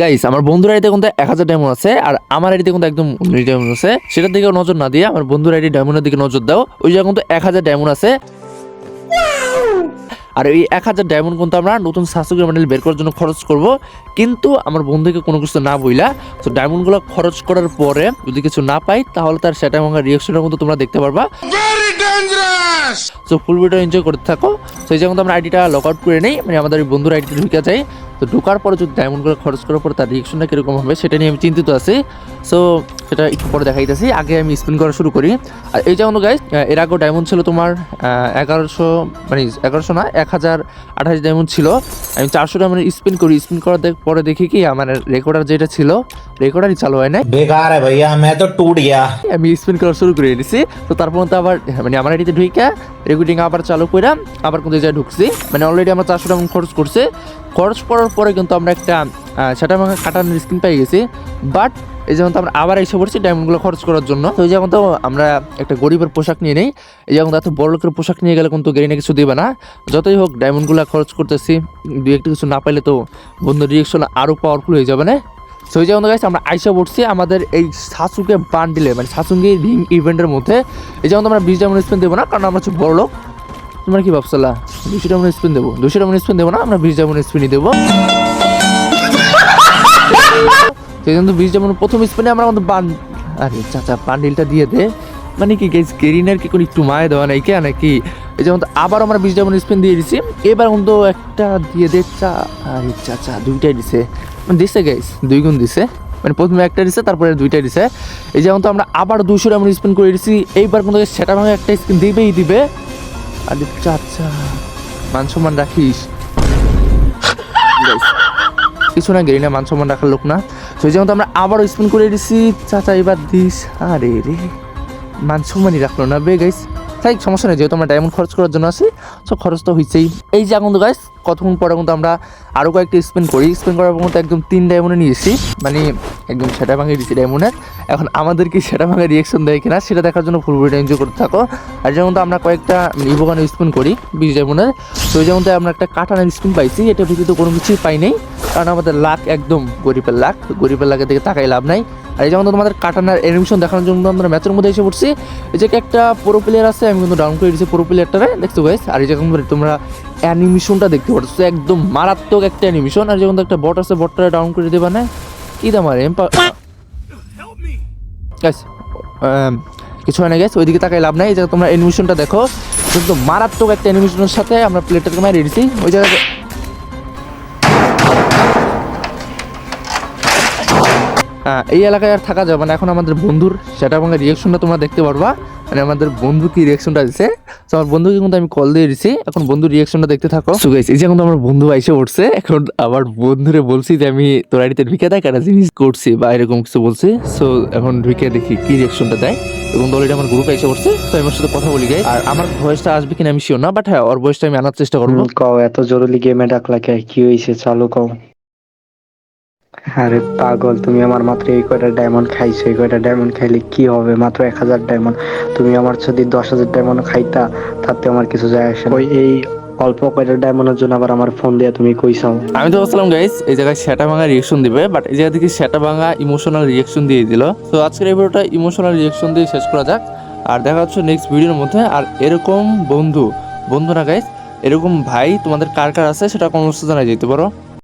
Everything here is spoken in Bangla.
গাইস আমার বন্ধুর আইডিতে কিন্তু এক হাজার ডায়মন্ড আছে আর আমার আইডিতে কিন্তু একদম ডায়মন্ড আছে। সেটার দিকে নজর না দিয়ে আমার বন্ধুর আইডি ডায়মন্ডের দিকে নজর দাও। ওই জায়গায় কিন্তু এক হাজার ডায়মন্ড আছে। আর এই এক হাজার ডায়মন্ড কিন্তু আমরা নতুন সাসুকের মডেল বের করার জন্য খরচ করব। কিন্তু আমার বন্ধুকে কোনো কিছু না বইলা তো ডায়মন্ডগুলো খরচ করার পরে যদি কিছু না পাই তাহলে তার সেটা আমার রিয়াকশনের মতো তোমরা দেখতে পারবা। সো ফুল ভিডিও এনজয় করতে থাকো। সেই জায়গায় আমরা আইডিটা লক আউট করে নেই মানে আমাদের বন্ধুর আইডিটা ঢুকে যাই। তো ঢোকার পরে যদি ডায়মন্ডগুলো খরচ করার পর তার রিয়েকশনটা কীরকম হবে সেটা নিয়ে আমি চিন্তিত আছি। সো সেটা একটু পরে দেখাইতেছি। আগে আমি স্পিন করা শুরু করি। আর এই যেমন গাইজ এর আগেও ডায়মন্ড ছিল তোমার এগারোশো মানে এগারোশো না এক হাজার আঠাশ ডায়মন্ড ছিল। আমি চারশো ডায়মন্ড স্পিন করি। স্পিন করার দেখ পরে দেখি কি আমার রেকর্ডার যেটা ছিল রেকর্ডারই চালু হয় নাই। বেকার ভাইয়া আমি তো টুট গিয়া। আমি স্পিন করা শুরু করে দিছি। তো তারপর তো আবার মানে আমার এটিতে ঢুকে রেকর্ডিং আবার চালু করে আবার কোন জায়গায় ঢুকছি। মানে অলরেডি আমার চারশো ডায়মন্ড খরচ করছে। খরচ করার পরে কিন্তু আমরা একটা সেটা আমাকে কাটানোর স্ক্রিন পেয়ে গেছি। বাট এই যেমন তো আমরা আবার এসে পড়ছি ডায়মন্ডগুলো খরচ করার জন্য। তো এই যেমন তো আমরা একটা গরিবের পোশাক নিয়ে নেই। এই যেমন এত বড় লোকের পোশাক নিয়ে গেলে কিন্তু গেরিনে কিছু দেবে না। যতই হোক ডায়মন্ডগুলো খরচ করতেছি দু একটা কিছু না পাইলে তো বন্ধুর রিয়েকশন আরও পাওয়ারফুল হয়ে যাবে না। সো এই যেমন গাইছে আমরা আইসা পড়ছি আমাদের এই সাসুকে বান্ডিলে মানে সাসুঙ্গি রিং ইভেন্টের মধ্যে। এই যেমন আমরা বিশ ডায়মন্ড স্পেন দেবো না, কারণ আমরা হচ্ছে বড় লোক। তোমরা কি ভাবছলা দুশো ডায়মন্ড স্পিন দেবো। দুশো ডায়মন্ড স্পিন দেবো না, আমরা বিশ ডায়মন্ড স্পিনই দেবো। সেই জন্য বিশ ডায়মন্ড প্রথম স্পিনে আমরা কিন্তু বান আরে চাচা বান্ডিলটা দিয়ে দে। মানে কি গেস গেরিনার কি কোনো একটু মায়ে দেওয়া নাই কে, নাকি? এই যেমন আবার আমরা বিশ ডায়মন্ড স্পিন দিয়ে দিছি। এবার কিন্তু একটা দিয়ে দে, চা আরে চাচা, দুইটাই দিছে। মানে দিছে গাইস দুই গুণ দিছে। মানে প্রথমে একটা দিছে, তারপরে দুইটা দিছে। এই যেমন তো আমরা আবার দুশো ডায়মন্ড স্পিন করে দিছি। এইবার কিন্তু সেটা ভাবে একটা স্পিন দিবেই দিবে। আরে চাচা মান সম্মান রাখিস। কিছু না গেরি না মান সম্মান রাখার লোক না। সেই যেমন আমরা আবারও স্পিন করে দিছি, চাচা এবার দিস। আরে রে মান সম্মানই রাখল না বে গাইস তাই সমস্যা নেই, যেহেতু আমরা ডায়মন্ড খরচ করার জন্য আসি সব খরচ তো হয়েছেই এই যে এখন তো গাইস কতক্ষণ পরে কিন্তু আমরা আরও কয়েকটা স্পেন করি স্পেন করার কিন্তু একদম তিন ডায়মন্ডে নিয়েছি মানে একদম সেটা ভাঙে দিয়েছি ডায়মন্ডের এখন আমাদের কি সেটা ভাঙে রিয়েকশন দেয় কিনা, সেটা দেখার জন্য ফুল ভিডিও এনজয় করতে থাকো। আর যেমন তো আমরা কয়েকটা ইভোগানে স্পিন করি, বিশ ডায়মন্ডের তো যেমন তো আমরা একটা কাটানোর স্পিন পাইছি এটা ভিতরে তো কোনো কিছুই পাই নাই, কারণ আমাদের লাখ একদম গরিবের লাখ গরিবের লাখের দিকে তাকাই লাভ নাই। আর এই যেমন তোমাদের কাটানার অ্যানিমেশন দেখানোর জন্য আমরা ম্যাচের মধ্যে এসে পড়ছি। এই যে একটা পুরো প্লেয়ার আছে, আমি কিন্তু ডাউন করে দিয়েছি পুরো প্লেয়ারটারে দেখতে গাইস আর এই যেমন তোমরা অ্যানিমেশনটা দেখতে পাচ্ছ একদম মারাত্মক একটা অ্যানিমেশন আর যেমন একটা বট আছে বটটা ডাউন করে দেবা না। কি দাম আর এম্পা গাইস কিছু হয় না গেছে ওইদিকে তাকাই লাভ নাই। এই যে তোমরা অ্যানিমেশনটা দেখো, কিন্তু মারাত্মক একটা অ্যানিমেশনের সাথে আমরা প্লেটারকে মারিয়ে দিয়েছি ওই জায়গায় এই এলাকায় আর থাকা যাবে না। এখন আমাদের বন্ধুর, সেটা আমাদের রিয়েকশনটা তোমরা দেখতে পারবা। মানে আমাদের বন্ধু কি রিয়েকশনটা দিচ্ছে তো আমার বন্ধুকে কিন্তু আমি কল দিয়ে দিছি। এখন বন্ধুর রিয়েকশনটা দেখতে থাকো। সো এই যে এখন আমার বন্ধু এসে উঠছে, এখন আবার বন্ধুরে বলছি যে, আমি তোর আড়িতে ঢুকে দেয় একটা জিনিস করছি বা এরকম কিছু বলছি। সো এখন ঢুকে দেখি কি রিয়েকশনটা দেয়। এবং অলরেডি আমার গ্রুপে এসে পড়ছে তো আমার সাথে কথা বলি গাই আর আমার ভয়েসটা আসবে কিনা আমি শিওর না বাট হ্যাঁ ওর ভয়েসটা আমি আনার চেষ্টা করব। কও, এত জরুরি গেমে ডাকলা কি? হয়েছে চালু কও। আরে পাগল তুমি আমার মাত্র এই কয়টা ডায়মন্ড খাইছো এই কয়টা ডায়মন্ড খাইলে কি হবে? মাত্র এক হাজার ডায়মন্ড তুমি আমার যদি দশ হাজার ডায়মন্ড খাইতা তাতে আমার কিছু যায় আসে ওই এই অল্প কয়টা ডায়মন্ডের জন্য আবার আমার ফোন দিয়ে তুমি কইসাও আমি তো বলছিলাম গাইস এই জায়গায় সেটা ভাঙা রিয়েকশন দিবে বাট এই জায়গা থেকে সেটা ভাঙা ইমোশনাল রিয়েকশন দিয়ে দিল। তো আজকের এই ভিডিওটা ইমোশনাল রিয়েকশন দিয়ে শেষ করা যাক। আর দেখা হচ্ছে নেক্সট ভিডিওর মধ্যে। আর এরকম বন্ধু বন্ধু না গাইস এরকম ভাই তোমাদের কার কার আছে সেটা কমেন্টসে জানাই যেতে পারো।